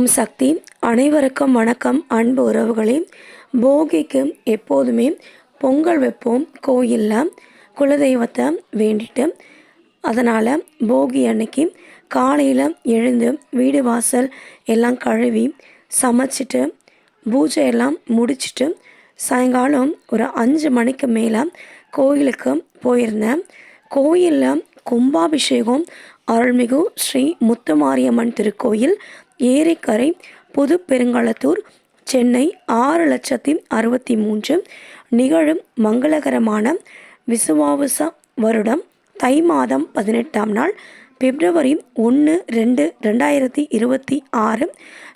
ஓம் சக்தி. அனைவருக்கும் வணக்கம். அன்பு உறவுகளே போகிக்கு எப்போதுமே பொங்கல் வைப்போம். கோயிலில் குலதெய்வத்தை வேண்டிட்டு அதனால் போகி அன்னைக்கு காலையில் எழுந்து வீடு வாசல் எல்லாம் கழுவி சமைச்சிட்டு பூஜை எல்லாம் முடிச்சிட்டு சாயங்காலம் ஒரு அஞ்சு மணிக்கு மேலே கோயிலுக்கு போயிருந்தேன். கோயிலில் கும்பாபிஷேகம் அருள்மிகு ஸ்ரீ முத்துமாரியம்மன் திருக்கோயில் ஏரிக்கரை புது பெருங்களத்தூர் சென்னை ஆறு லட்சத்தி அறுபத்தி மூன்று நிகழும் மங்களகரமான விசுவாவுச வருடம் தை மாதம் பதினெட்டாம் நாள் பிப்ரவரி ஒன்று ரெண்டு ரெண்டாயிரத்தி இருபத்தி ஆறு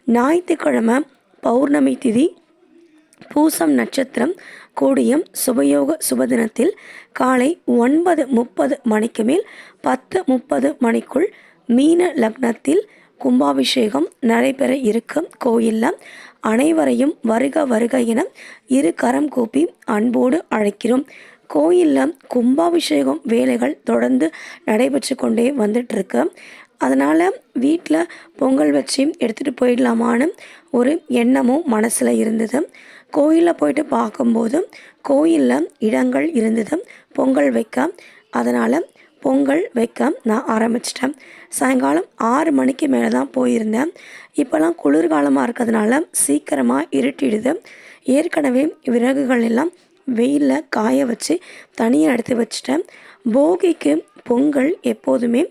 ஞாயிற்றுக்கிழமை பௌர்ணமி திதி பூசம் நட்சத்திரம் கூடியம் சுபயோக சுபதினத்தில் காலை ஒன்பது முப்பது மணிக்கு மேல் பத்து முப்பது மணிக்குள் மீன லக்னத்தில் கும்பாபிஷேகம் நடைபெற இருக்கும் கோயிலில் அனைவரையும் வருக வருக என இரு கரம் கூப்பி அன்போடு அழைக்கிறோம். கோயிலில் கும்பாபிஷேகம் வேலைகள் தொடர்ந்து நடைபெற்று கொண்டே வந்துட்டுருக்கு. அதனால் வீட்டில் பொங்கல் வச்சு எடுத்துகிட்டு போயிடலாமான்னு ஒரு எண்ணமும் மனசில் இருந்தது. கோயிலில் போயிட்டு பார்க்கும்போது கோயிலில் இடங்கள் இருந்தது. பொங்கல் வைக்க. அதனால் பொங்கல் வைக்க நான் ஆரம்பிச்சிட்டேன். சாயங்காலம் ஆறு மணிக்கு மேலே தான் போயிருந்தேன். இப்போல்லாம் குளிர்காலமாக இருக்கிறதுனால சீக்கிரமாக இருட்டிடுது. ஏற்கனவே விறகுகள் எல்லாம் வெயிலில் காய வச்சு தனியாக எடுத்து வச்சிட்டேன். போகிக்கு பொங்கல் எப்போதுமே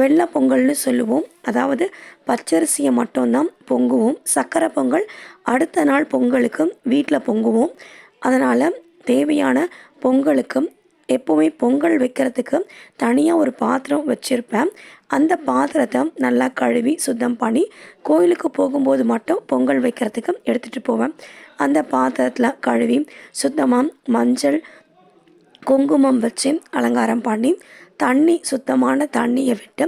வெள்ளை பொங்கல்னு சொல்லுவோம். அதாவது பச்சரிசியை மட்டும்தான் பொங்குவோம். சக்கரை பொங்கல் அடுத்த நாள் பொங்கலுக்கு வீட்டில் பொங்குவோம். அதனால் தேவையான பொங்கலுக்கும் எப்போவுமே பொங்கல் வைக்கிறதுக்கு தனியாக ஒரு பாத்திரம் வச்சுருப்பேன். அந்த பாத்திரத்தை நல்லா கழுவி சுத்தம் பண்ணி கோயிலுக்கு போகும்போது மட்டும் பொங்கல் வைக்கிறதுக்கு எடுத்துகிட்டு போவேன். அந்த பாத்திரத்தில் கழுவி சுத்தமாக மஞ்சள் குங்குமம் வச்சு அலங்காரம் பண்ணி தண்ணி சுத்தமான தண்ணியை விட்டு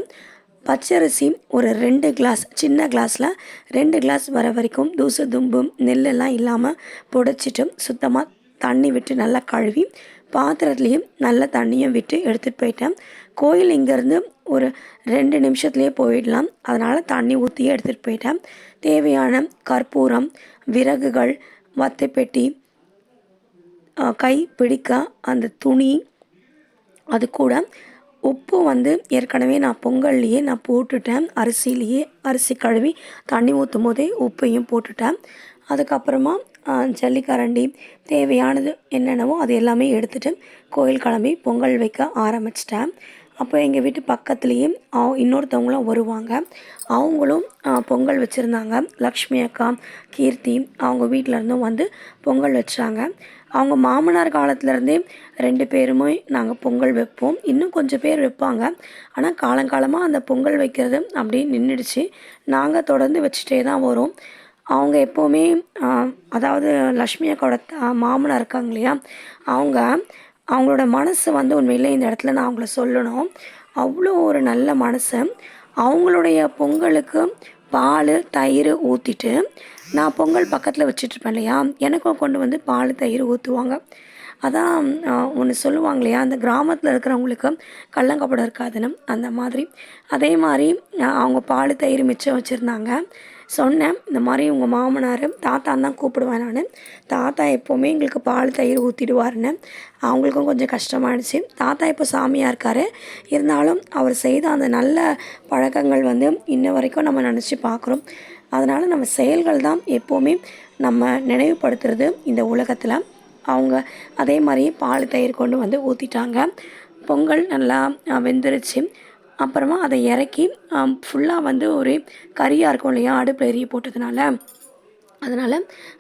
பச்சரிசி ஒரு ரெண்டு கிளாஸ் சின்ன கிளாஸில் ரெண்டு கிளாஸ் வர வரைக்கும் தூசு தும்பும் நெல்லெல்லாம் இல்லாமல் புடைச்சிட்டு சுத்தமாக தண்ணி விட்டு நல்லா கழுவி பாத்திரத்துலேயும் நல்ல தண்ணியும் விட்டு எடுத்துகிட்டு போயிட்டேன். கோயில் இங்கேருந்து ஒரு ரெண்டு நிமிஷத்துலேயே போயிடலாம். அதனால் தண்ணி ஊற்றியே எடுத்துகிட்டு போயிட்டேன். தேவையான கற்பூரம் விறகுகள் வத்தைப்பெட்டி கை பிடிக்க அந்த துணி அது கூட உப்பு வந்து ஏற்கனவே நான் பொங்கல்லையே நான் போட்டுட்டேன். அரிசியிலேயே அரிசி கழுவி தண்ணி ஊற்றும் போதே உப்பையும் போட்டுட்டேன். அதுக்கப்புறமா ஜல்லிக்கரண்டி தேவையானது என்னென்னவோ அது எல்லாமே எடுத்துகிட்டு கோயில் கிளம்பி பொங்கல் வைக்க ஆரம்பிச்சிட்டேன். அப்போ எங்கள் வீட்டு பக்கத்துலேயே இன்னொருத்தவங்களும் வருவாங்க. அவங்களும் பொங்கல் வச்சுருந்தாங்க. லக்ஷ்மி அக்கா கீர்த்தி அவங்க வீட்டிலருந்தும் வந்து பொங்கல் வச்சாங்க. அவங்க மாமனார் காலத்துலேருந்தே ரெண்டு பேருமே நாங்கள் பொங்கல் வைப்போம். இன்னும் கொஞ்சம் பேர் வைப்பாங்க. ஆனால் காலங்காலமாக அந்த பொங்கல் வைக்கிறது அப்படியே நின்றுடுச்சு நாங்கள் தொடர்ந்து வச்சுட்டே தான் வரோம். அவங்க எப்போவுமே அதாவது லக்ஷ்மி அக்காவோட மாமனார் இருக்காங்க இல்லையா அவங்க அவங்களோட மனசு வந்து உண்மையிலே இந்த இடத்துல நான் அவங்கள சொல்லணும். அவ்வளோ ஒரு நல்ல மனசு. அவங்களுடைய பொங்கலுக்கு பால் தயிர் ஊற்றிட்டு நான் பொங்கல் பக்கத்தில் வச்சிட்ருப்பேன் இல்லையா எனக்கும் கொண்டு வந்து பால் தயிர் ஊற்றுவாங்க அதான் ஒன்று சொல்லுவாங்க இல்லையா அந்த கிராமத்தில் இருக்கிறவங்களுக்கு கள்ளங்கப்படம் இருக்காதுன்னு அந்த மாதிரி. அதே மாதிரி அவங்க பால் தயிர் மிச்சம் வச்சுருந்தாங்க. சொன்னேன் இந்த மாதிரி உங்கள் மாமனார் தாத்தா தான் கூப்பிடுவேன் நான். தாத்தா எப்போவுமே எங்களுக்கு பால் தயிர் ஊற்றிடுவாருன்னு அவங்களுக்கும் கொஞ்சம் கஷ்டமாயிடுச்சு தாத்தா இப்போ சாமியாக இருக்கார். இருந்தாலும் அவர் செய்த அந்த நல்ல பழக்கங்கள் வந்து இன்ன வரைக்கும் நம்ம நினச்சி பார்க்குறோம் அதனால் நம்ம செயல்கள் தான் எப்போவுமே நம்ம நினைவுபடுத்துறது இந்த உலகத்தில். அவங்க அதே மாதிரி பால் தயிர் கொண்டு வந்து ஊற்றிட்டாங்க பொங்கல் நல்லா வெந்துருச்சு. அப்புறமா அதை இறக்கி ஃபுல்லாக வந்து ஒரு கறியாக இருக்கும் இல்லையா அடுப்பில் எரிய போட்டதுனால. அதனால்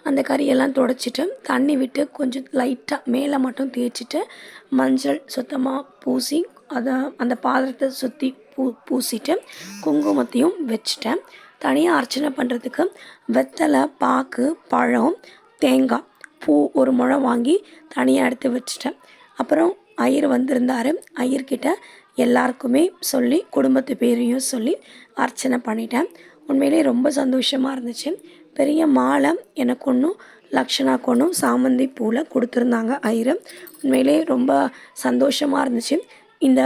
அந்த கறியெல்லாம் தொடச்சிட்டு தண்ணி விட்டு கொஞ்சம் லைட்டாக மேலே மட்டும் தேய்ச்சிட்டு மஞ்சள் சுத்தமாக பூசி அதை அந்த பாத்திரத்தை சுற்றி பூ பூசிட்டு குங்குமத்தையும் வச்சுட்டேன். தனியாக அர்ச்சனை பண்ணுறதுக்கு வெத்தலை பாக்கு பழம் தேங்காய் பூ ஒரு முழம் வாங்கி தனியாக எடுத்து வச்சுட்டேன். அப்புறம் ஐயர் வந்திருந்தார். ஐயர்கிட்ட எல்லாருக்குமே சொல்லி குடும்பத்து பேரையும் சொல்லி அர்ச்சனை பண்ணிட்டேன். உண்மையிலே ரொம்ப சந்தோஷமாக இருந்துச்சு. பெரிய மாலை எனக்கு ஒன்றும் லக்ஷனா கொண்டும் சாமந்தி பூவில் கொடுத்துருந்தாங்க ஐரம் உண்மையிலே ரொம்ப சந்தோஷமாக இருந்துச்சு. இந்த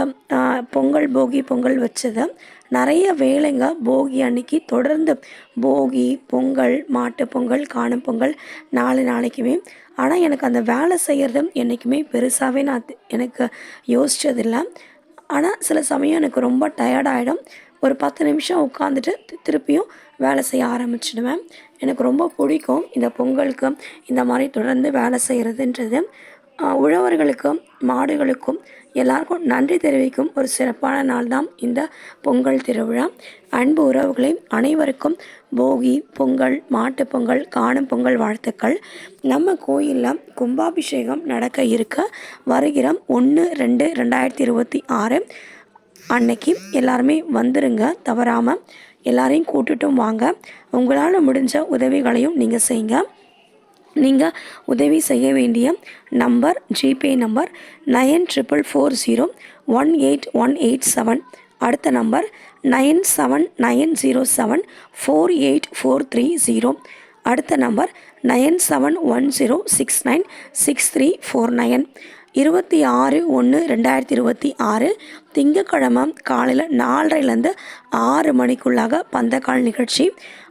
பொங்கல் போகி பொங்கல் வச்சதை. நிறைய வேலைங்க போகி அன்னைக்கு தொடர்ந்து. போகி பொங்கல் மாட்டு பொங்கல் காணும் பொங்கல் நாலு நாளைக்குமே. ஆனால் எனக்கு அந்த வேலை செய்கிறது என்றைக்குமே பெருசாகவே நான் எனக்கு யோசித்ததில்லை ஆனால் சில சமயம் எனக்கு ரொம்ப டயர்டாகிடும் ஒரு பத்து நிமிஷம் உட்காந்துட்டு திருப்பியும் வேலை செய்ய ஆரம்பிச்சிடுவேன். எனக்கு ரொம்ப பிடிக்கும் இந்த பொங்கலுக்கு இந்த மாதிரி தொடர்ந்து வேலை செய்கிறதுன்றது உழவர்களுக்கும் மாடுகளுக்கும் எல்லாருக்கும் நன்றி தெரிவிக்கும் ஒரு சிறப்பான நாள் தான் இந்த பொங்கல் திருவிழா. அன்பு உறவுகளை அனைவருக்கும் போகி பொங்கல் மாட்டுப் பொங்கல் காணும் பொங்கல் வாழ்த்துக்கள். நம்ம கோயிலில் கும்பாபிஷேகம் நடக்க இருக்க வருகிற ஒன்று ரெண்டு ரெண்டாயிரத்தி இருபத்தி ஆறு அன்னைக்கு எல்லாருமே வந்துருங்க. தவறாமல் எல்லாரையும் கூட்டிட்டும் வாங்க. உங்களால் முடிஞ்ச உதவிகளையும் நீங்கள் செய்யுங்க. நீங்கள் உதவி செய்ய வேண்டிய number GPay number nine triple four zero one eight one eight seven. அடுத்த number nine seven nine zero seven four eight four three zero. அடுத்த number nine seven one zero six nine six three four nine இருபத்தி ஆறு ஒன்று ரெண்டாயிரத்தி இருபத்தி ஆறு திங்கக்கிழமை காலையில் நாலரைலேருந்து ஆறு மணிக்குள்ளாக பந்தக்கால் நிகழ்ச்சி.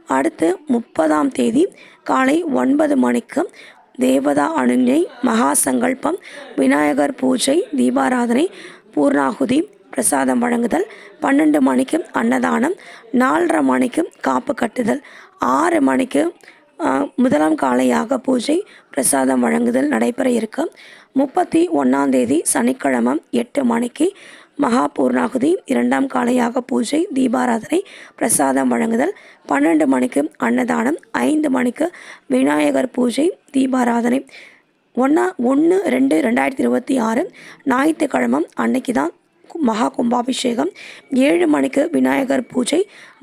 அடுத்து முப்பதாம் தேதி காலை ஒன்பது மணிக்கு தேவதா அனுஞை மகா சங்கல்பம் விநாயகர் பூஜை தீபாராதனை பூர்ணாகுதி பிரசாதம் வழங்குதல் பன்னெண்டு மணிக்கு அன்னதானம் நாலரை மணிக்கு காப்பு கட்டுதல் ஆறு மணிக்கு முதலாம் காலையாக பூஜை பிரசாதம் வழங்குதல் நடைபெற இருக்கு. முப்பத்தி ஒன்றாம் தேதி சனிக்கிழமை எட்டு மணிக்கு மகா பூர்ணாகுதி இரண்டாம் காலையாக பூஜை தீபாராதனை பிரசாதம் வழங்குதல் பன்னெண்டு மணிக்கு அன்னதானம் ஐந்து மணிக்கு விநாயகர் பூஜை தீபாராதனை. ஒன்றா ஒன்று ரெண்டு ரெண்டாயிரத்தி இருபத்தி ஆறு ஞாயிற்றுக்கிழமை அன்னைக்கு தான் மகா கும்பாபிஷேகம். ஏழு மணிக்கு விநாயகர் பூஜை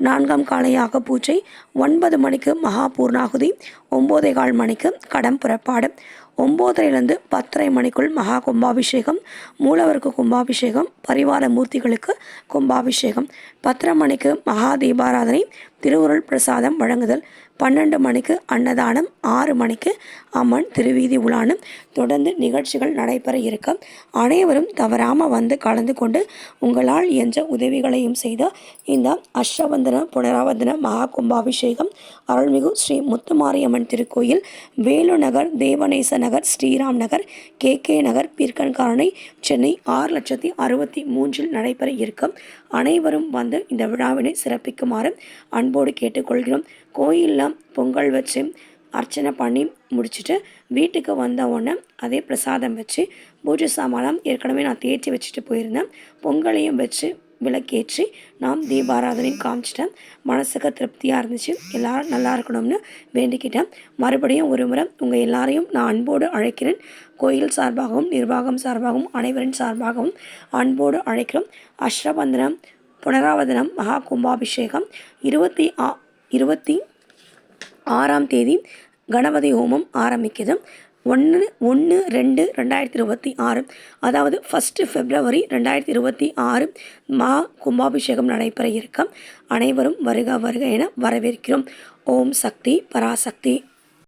நான்காம் காலையாக பூஜை ஒன்பது மணிக்கு மகா பூர்ணாகுதி ஒம்போதே கால் மணிக்கு கடம் புறப்பாடு. ஒம்போதரையிலேருந்து பத்தரை மணிக்குள் மகா கும்பாபிஷேகம் மூலவருக்கு கும்பாபிஷேகம் பரிவார மூர்த்திகளுக்கு கும்பாபிஷேகம். பத்தரை மணிக்கு மகா தீபாராதனை திருவுருள் பிரசாதம் வழங்குதல் பன்னெண்டு மணிக்கு அன்னதானம் ஆறு மணிக்கு அம்மன் திருவீதி உலானம். தொடர்ந்து நிகழ்ச்சிகள் நடைபெற இருக்க அனைவரும் தவறாமல் வந்து கலந்து கொண்டு உங்களால் என்ற உதவிகளையும் செய்த இந்த அஷ்டவந்தன புனராவந்தன மகா கும்பாபிஷேகம் அருள்மிகு ஸ்ரீ முத்துமாரியம்மன் திருக்கோயில் வேலு நகர் தேவநேச நகர் ஸ்ரீராம் நகர் கே கே நகர் பீர்க்கன்காரணை சென்னை ஆறு லட்சத்தி அறுபத்தி மூன்றில் நடைபெற இருக்கும் அனைவரும் வந்து இந்த விழாவினை சிறப்பிக்குமாறு அன்போடு கேட்டுக்கொள்கிறோம். கோயிலில் பொங்கல் வச்சு அர்ச்சனை பண்ணி முடிச்சுட்டு வீட்டுக்கு வந்த உடனே அதே பிரசாதம் வச்சு பூஜை சாமானம் ஏற்கனவே நான் தேய்ச்சி வச்சுட்டு போயிருந்தேன். பொங்கலையும் வச்சு விளக்கேற்றி நாம் தீபாராதனையும் காமிச்சிட்டேன். மனசுக்கு திருப்தியாக இருந்துச்சு. எல்லோரும் நல்லா இருக்கணும்னு வேண்டிக்கிட்டேன். மறுபடியும் ஒரு முறை உங்கள் எல்லாரையும் நான் அன்போடு அழைக்கிறேன். கோயில் சார்பாகவும் நிர்வாகம் சார்பாகவும் அனைவரின் சார்பாகவும் அன்போடு அழைக்கிறோம். அஷ்ரபந்தனம் புனராவதனம் மகா கும்பாபிஷேகம் இருபத்தி ஆ இருபத்தி ஆறாம் தேதி கணபதி ஹோமம் ஆரம்பிக்குது. ஒன்று ஒன்று ரெண்டு ரெண்டாயிரத்தி இருபத்தி ஆறு அதாவது ஃபஸ்ட்டு ஃபெப்ரவரி ரெண்டாயிரத்தி இருபத்தி ஆறு மா கும்பாபிஷேகம் நடைபெற இருக்க அனைவரும் வருக வருக என வரவேற்கிறோம். ஓம் சக்தி பராசக்தி.